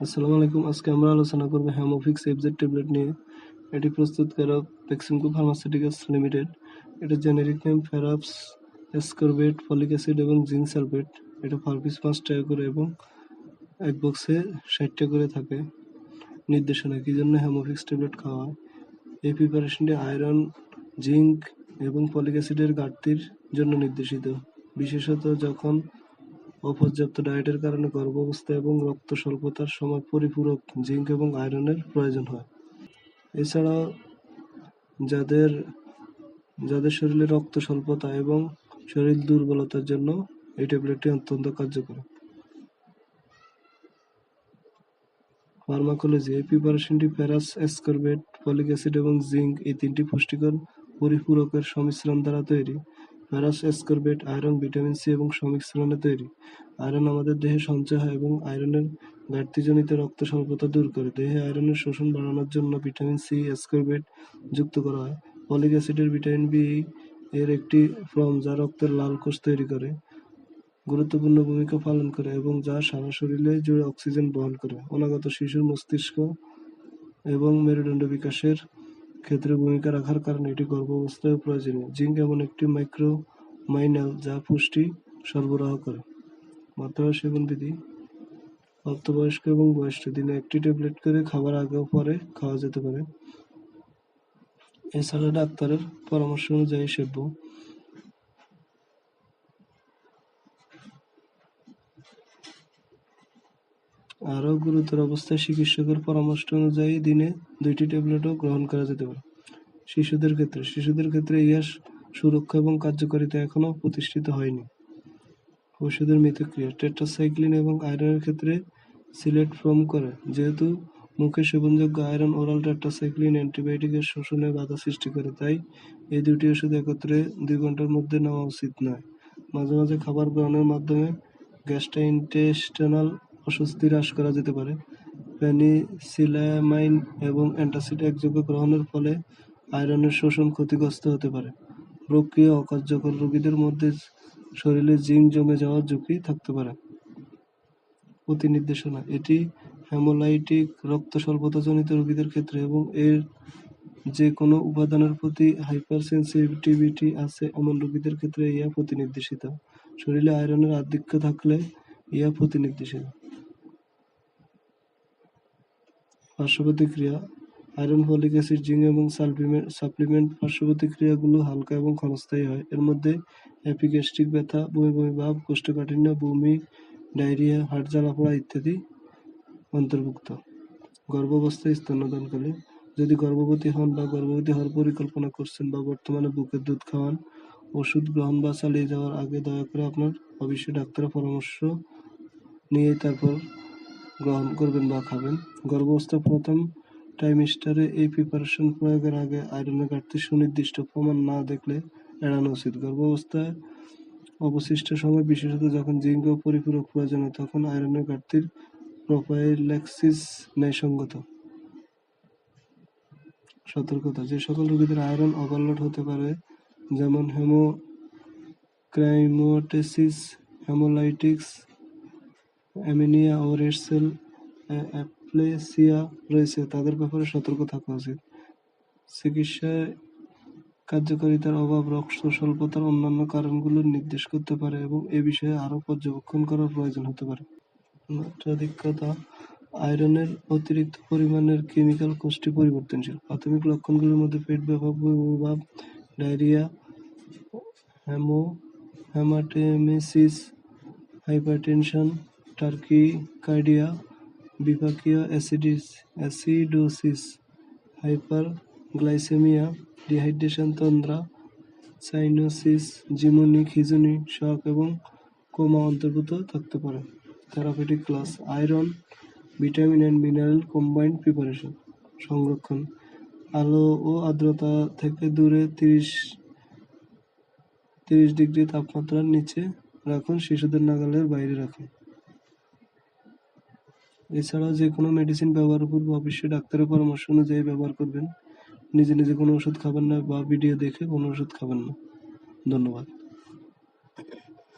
আসসালামু আলাইকুম। আজকে আমরা আলোচনা করব হ্যামোফিক্স এফজেড ট্যাবলেট নিয়ে। এটি প্রস্তুতকারক পেক্সিমকো ফার্মাসিউটিক্যালস লিমিটেড এটা generic name ferrous ascorbate folic acid এবং জিঙ্ক সালফেট এটা পার পিস পাঁচ টাকা করে এবং এক বক্সে ষাটটা করে থাকে। নির্দেশনা, কী জন্য হ্যামোফিক্স ট্যাবলেট খাওয়া এই প্রিপারেশনটি আয়রন জিঙ্ক এবং ফলিক অ্যাসিডের ঘাটতির জন্য নির্দেশিত। বিশেষত যখন অপর্যাপ্ত ডায়েটের কারণে গর্ভাবস্থা এবং রক্ত স্বল্পতার সময় পরিপূরক জিঙ্ক এবং আয়রনের প্রয়োজন হয়। এছাড়াও যাদের যাদের শরীরে রক্ত স্বল্পতা এবং শরীর দুর্বলতার জন্য এই ট্যাবলেটটি অত্যন্ত কার্যকর। ফার্মাকোলজি এই প্রিপারেশনটি প্যারাস এসকরবেট, ফলিক অ্যাসিড এবং জিঙ্ক এই তিনটি পুষ্টিকর পরিপূরকের সংমিশ্রণ দ্বারা তৈরি। Ferrous ascorbate, iron, vitamin C এবং সংমিশ্রণে তৈরি। আয়রন আমাদের দেহে সঞ্চয় হয় এবং আয়রনের ঘাটতিজনিত রক্ত স্বল্পতা দূর করে। দেহে আয়রনের শোষণ বাড়ানোর জন্য ভিটামিন সি, এসকরবেট যুক্ত করা হয়। ফলিক অ্যাসিডের ভিটামিন বি এর একটি ফর্ম যা রক্তের লাল কোষ তৈরি করে, গুরুত্বপূর্ণ ভূমিকা পালন করে এবং যা সারা শরীরে জুড়ে অক্সিজেন বহন করে। অনাগত শিশুর মস্তিষ্ক এবং মেরুদণ্ড বিকাশের ক্ষেত্রে ভূমিকা রাখার কারণে এটি গর্ভাবস্থায়ও প্রয়োজনীয়। জিঙ্ক এমন একটি মাইক্রো মাইনাল যা পুষ্টি সরবরাহ করে। মাত্রা সেবন বিধি। প্রাপ্তবয়স্ক এবং বয়স্ক দিনে একটি ট্যাবলেট করে খাবার আগে পরে খাওয়া যেতে পারে। এছাড়া ডাক্তারের পরামর্শ অনুযায়ী সেব্য আরও গুরুতর অবস্থায় চিকিৎসকের পরামর্শ অনুযায়ী দিনে দুইটি ট্যাবলেটও গ্রহণ করা যেতে পারে। শিশুদের ক্ষেত্রে শিশুদের ক্ষেত্রে ইয়ার সুরক্ষা এবং কার্যকারিতা এখনও প্রতিষ্ঠিত হয়নি। ওষুধের মিথক্রিয়া, টেট্রাসাইক্লিন এবং আয়রনের ক্ষেত্রে সিলেট ফর্ম করে, যেহেতু মুখে সেবনযোগ্য আয়রন, ওরাল টেট্রাসাইক্লিন অ্যান্টিবায়োটিকের শোষণে বাধা সৃষ্টি করে, তাই এই দুটি ওষুধ একত্রে দুই ঘণ্টার মধ্যে নেওয়া উচিত নয়। মাঝে মাঝে খাবার গ্রহণের মাধ্যমে গ্যাস্ট্রাইন্টেস্টিনাল অস্বস্তি হ্রাস করা যেতে পারে। পেনিসিলামাইন এবং অ্যান্টাসিড একযোগে গ্রহণের ফলে আয়রনের শোষণ ক্ষতিগ্রস্ত হতে পারে। প্রক্রিয়া অকার্যকর রোগীদের মধ্যে শরীরে জিঙ্ক জমে যাওয়ার ঝুঁকি থাকতে পারে। প্রতি নির্দেশনা এটি হ্যামোলাইটিক রক্ত স্বল্পতাজনিত রোগীদের ক্ষেত্রে এবং এর যে কোনো উপাদানের প্রতি হাইপার সেন্সিটিভিটি আছে এমন রোগীদের ক্ষেত্রে ইহা প্রতিনির্দেশিত। শরীরে আয়রনের আধিক্য থাকলে ইহা প্রতিনির্দেশিত। পার্শ্বপ্রতিক্রিয়া, আয়রন, ফলিক অ্যাসিড, জিঙ্ক এবং সাপ্লিমেন্ট পার্শ্বপ্রতিক্রিয়াগুলো হালকা এবং ক্ষণস্থায়ী হয়। এর মধ্যে অ্যাপিগ্যাস্ট্রিক ব্যথা, বমি বমি ভাব, কোষ্ঠকাঠিন্য, বমি, ডায়রিয়া, হাড় জ্বালাপোড়া ইত্যাদি অন্তর্ভুক্ত। গর্ভাবস্থায় স্তন্যদানকালে যদি গর্ভবতী হন বা গর্ভবতী হওয়ার পরিকল্পনা করছেন বা বর্তমানে বুকের দুধ খাওয়ান, ওষুধ গ্রহণ বা চালিয়ে যাওয়ার আগে দয়া করে আপনার অবশ্যই ডাক্তারের পরামর্শ নিয়ে তারপর গ্রহণ করবেন বা খাবেন। গর্ভাবস্থার প্রথম টাইমিস্টারে এই প্রিপারেশন প্রয়োগের আগে আয়রনের ঘাটতি সুনির্দিষ্ট প্রমাণ না দেখলে এড়ানো উচিত। গর্ভাবস্থায় অবশিষ্ট সময় বিশেষত যখন জিঙ্ক পরিপূরক প্রয়োজন হয়, তখন আয়রনের ঘাটতির প্রোফাইল্যাক্সিস ন্যায়সঙ্গত। সতর্কতা, যে সকল রোগীদের আয়রন ওভারলোড হতে পারে, যেমন হেমোক্রাইমোটেসিস হেমোলাইটিক্স অ্যামিনিয়া ও রেড সেল অ্যাপ্লেসিয়া রয়েছে, তাদের ব্যাপারে সতর্ক থাকা উচিত। চিকিৎসায় কার্যকারিতার অভাব, রক্ত স্বল্পতার অন্যান্য কারণগুলো নির্দেশ করতে পারে এবং এ বিষয়ে আরও পর্যবেক্ষণ করার প্রয়োজন হতে পারে। মাত্রাধিক্যতা আয়রনের অতিরিক্ত পরিমাণের কেমিক্যাল কোষটি পরিবর্তনশীল। প্রাথমিক লক্ষণগুলোর মধ্যে পেট ব্যাপক ভাব ডায়রিয়া, হ্যামো, হ্যামাটেমেসিস, হাইপারটেনশন টার্কিকার্ডিয়া বিপাকীয় acidosis, acidosis hyperglycaemia dehydration তন্দ্রা সাইনোসিস, জিমুনি, খিজুনি, শক এবং কোমা অন্তর্ভুক্ত থাকতে পারে। Therapeutic class, iron, vitamin and mineral combined preparation, সংরক্ষণ। আলো ও আর্দ্রতা থেকে দূরে তিরিশ তিরিশ ডিগ্রি তাপমাত্রার নিচে রাখুন, শিশুদের নাগালের বাইরে রাখুন। এছাড়াও যে কোনো মেডিসিন ব্যবহার পূর্বে অবশ্যই ডাক্তারের পরামর্শ অনুযায়ী ব্যবহার করবেন। নিজে নিজে কোনো ওষুধ খাবেন না বা ভিডিও দেখে কোনো ওষুধ খাবেন না। ধন্যবাদ।